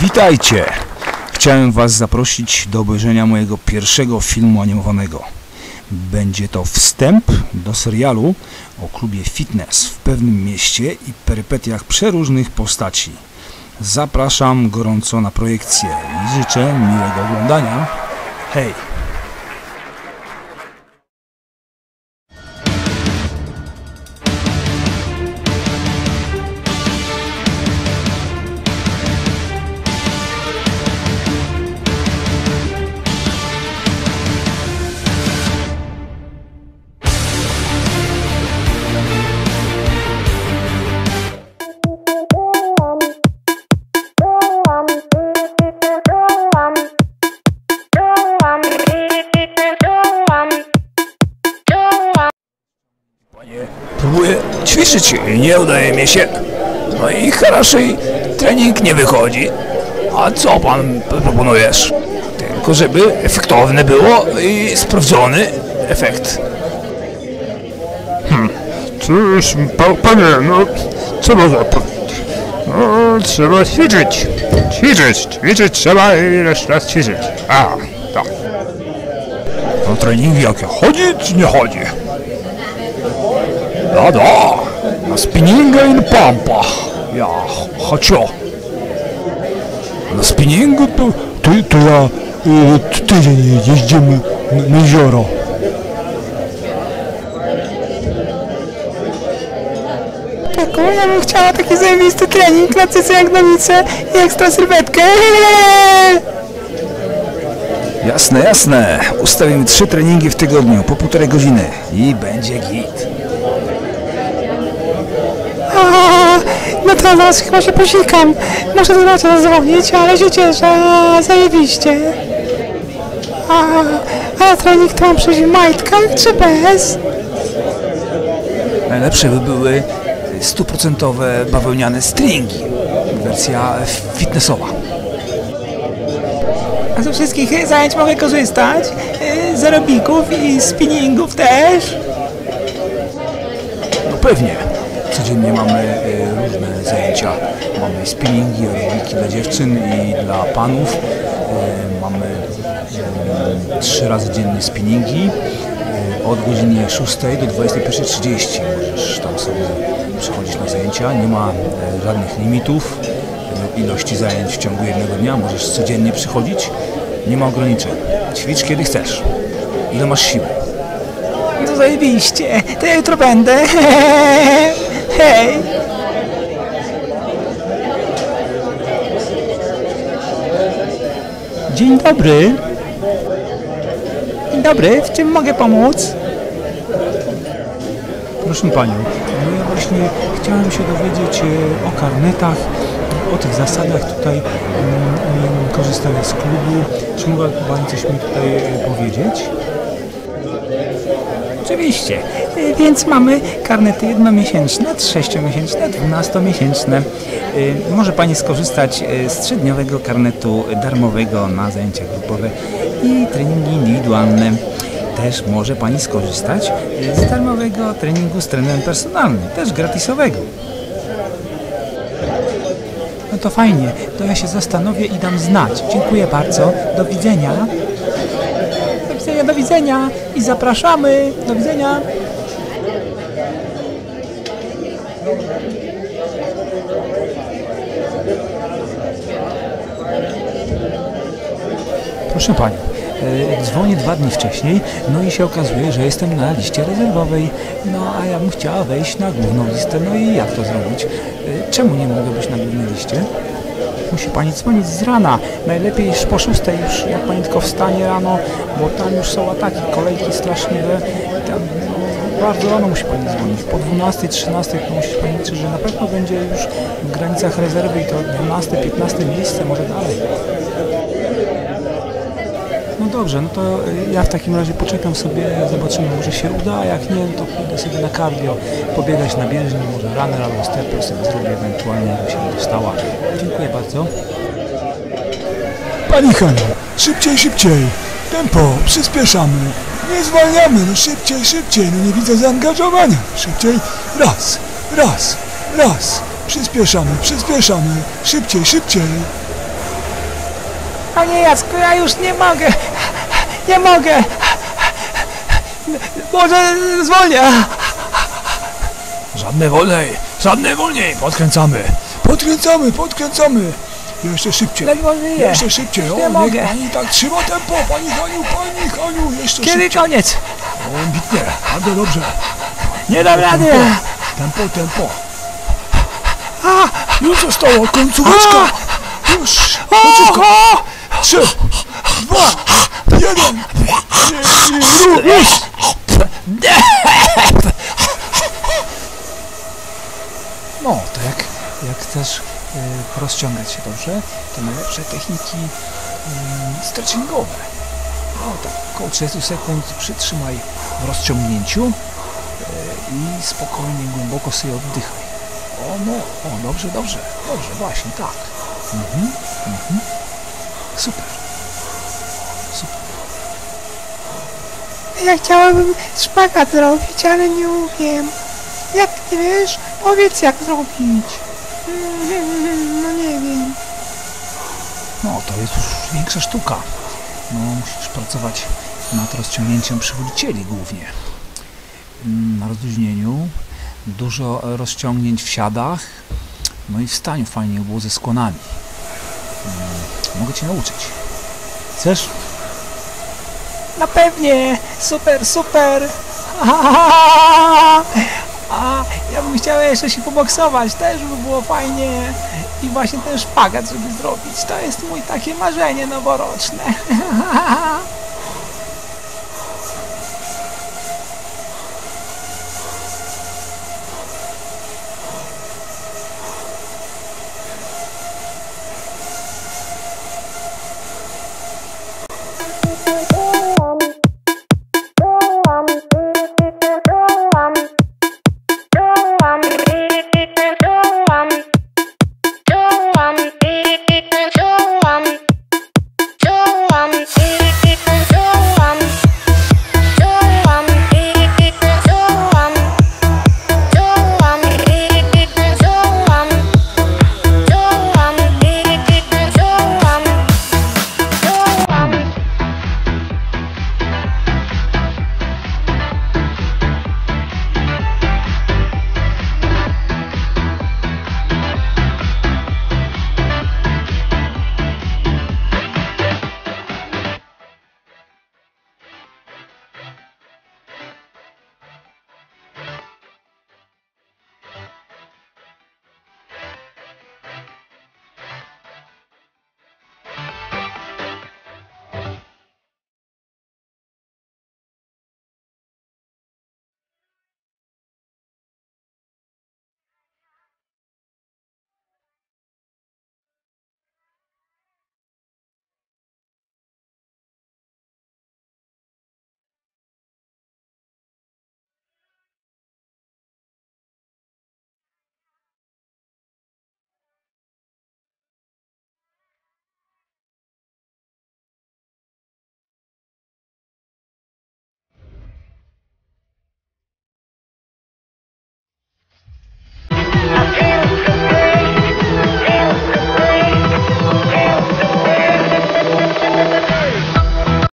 Witajcie! Chciałem Was zaprosić do obejrzenia mojego pierwszego filmu animowanego. Będzie to wstęp do serialu o klubie fitness w pewnym mieście i perypetiach przeróżnych postaci. Zapraszam gorąco na projekcję i życzę miłego oglądania. Hej! Ćwiczyć nie udaje mi się. No i raczej trening nie wychodzi. A co pan proponujesz? Tylko żeby efektowne było i sprawdzony efekt. Cóż, pa, panie, no co można powiedzieć? No, trzeba ćwiczyć. Ćwiczyć, ćwiczyć trzeba i ileś raz ćwiczyć. A, tak. No treningi jakie chodzi czy nie chodzi? Da, da, na spinninga i na pampa. Ja хочу. Na spinningu to, To, to ja y, tydzień jeździmy na, na jezioro. Taką, ja bym chciała taki zajebisty trening na cycy jak na mice i ekstra sylwetkę. Jasne, jasne. Ustawimy trzy treningi w tygodniu po półtorej godziny i będzie git. No to zaraz chyba się posikam. Muszę do Racia zadzwonić, ale się cieszę. Zajebiście. A, a trening to mam przyjść w majtkach czy bez? Najlepsze by były stuprocentowe bawełniane stringi. Wersja fitnessowa. A ze wszystkich zajęć mogę korzystać? Y, Z aerobików i spinningów też? No pewnie. Codziennie mamy e, różne zajęcia. Mamy spinningi, aerobiki dla dziewczyn i dla panów. E, mamy trzy razy dziennie spinningi. E, od godziny 6 do 21.30 możesz tam sobie przychodzić na zajęcia. Nie ma żadnych limitów ilości zajęć w ciągu jednego dnia. Możesz codziennie przychodzić. Nie ma ograniczeń. Ćwicz kiedy chcesz. Ile masz siły. No zajebiście. To ja jutro będę. Hej. Dzień dobry. Dzień dobry, w czym mogę pomóc? Proszę Panią, no ja właśnie chciałem się dowiedzieć e, o karnetach, o tych zasadach tutaj mm, mm, korzystania z klubu. Czy mogłaby Pani coś mi tutaj e, powiedzieć? Oczywiście. Y, Więc mamy karnety jednomiesięczne, sześciomiesięczne, dwunastomiesięczne. Y, Może Pani skorzystać y, z trzydniowego karnetu darmowego na zajęcia grupowe i treningi indywidualne. Też może Pani skorzystać z darmowego treningu z trenerem personalnym, też gratisowego. No to fajnie, to ja się zastanowię i dam znać. Dziękuję bardzo, do widzenia. Widzenia i zapraszamy. Do widzenia. Proszę Pani, e, dzwonię dwa dni wcześniej, no i się okazuje, że jestem na liście rezerwowej. No a ja bym chciała wejść na główną listę, no i jak to zrobić? E, Czemu nie mogę być na głównej liście? Musi Pani dzwonić z rana, najlepiej już po szóstej już, jak Pani tylko wstanie rano, bo tam już są ataki, kolejki straszliwe. i Tam, no, bardzo rano musi Pani dzwonić, po 12, 13 to musi Pani liczyć, że na pewno będzie już w granicach rezerwy i to 12, 15 miejsce, może dalej. Dobrze, no to ja w takim razie poczekam sobie, zobaczymy, może się uda, a jak nie, no to pójdę sobie na cardio, pobiegać na bieżni, może runner albo stepper sobie zrobię ewentualnie, jakby się dostała. Dziękuję bardzo. Pani Heniu, szybciej, szybciej. Tempo, przyspieszamy. Nie zwalniamy, no szybciej, szybciej. No nie widzę zaangażowania. Szybciej. Raz, raz, raz. Przyspieszamy, przyspieszamy. Szybciej, szybciej. Panie Jacku, ja już nie mogę. Nie mogę. Może zwolnię. Żadne wolniej, żadne wolniej, podkręcamy. Podkręcamy, podkręcamy. Jeszcze szybciej. Ledwo żyję. Jeszcze szybciej. O, nie mogę. pani tak trzyma tempo. Pani Haniu, pani Haniu. Jeszcze Kiedy szybciej. koniec? O, ambitnie. Bardzo dobrze. Nie dam rady. Tempo, tempo. A, już zostało. Końcóweczka. Już. Końcówka. Trzy, dwa, jeden. No, to jak, jak chcesz y, się dobrze, to najlepsze techniki y, stretchingowe. No tak, około 30 sekund przytrzymaj w rozciągnięciu y, i spokojnie, głęboko sobie oddychaj. O no, o dobrze, dobrze, dobrze, właśnie tak. Mhm, mhm. Super. Super. Ja chciałabym szpagat zrobić, ale nie umiem. Jak ty wiesz? Powiedz jak zrobić. No nie wiem. No, to jest już większa sztuka. No, musisz pracować nad rozciągnięciem przywódzicieli głównie. Mm, Na rozluźnieniu, dużo rozciągnięć w siadach, no i w staniu fajnie było ze skłonami. Mm, Mogę Cię nauczyć. Chcesz? No pewnie! Super, super! A ja bym chciał jeszcze się poboksować, też by było fajnie. I właśnie ten szpagat, żeby zrobić. To jest mój takie marzenie noworoczne.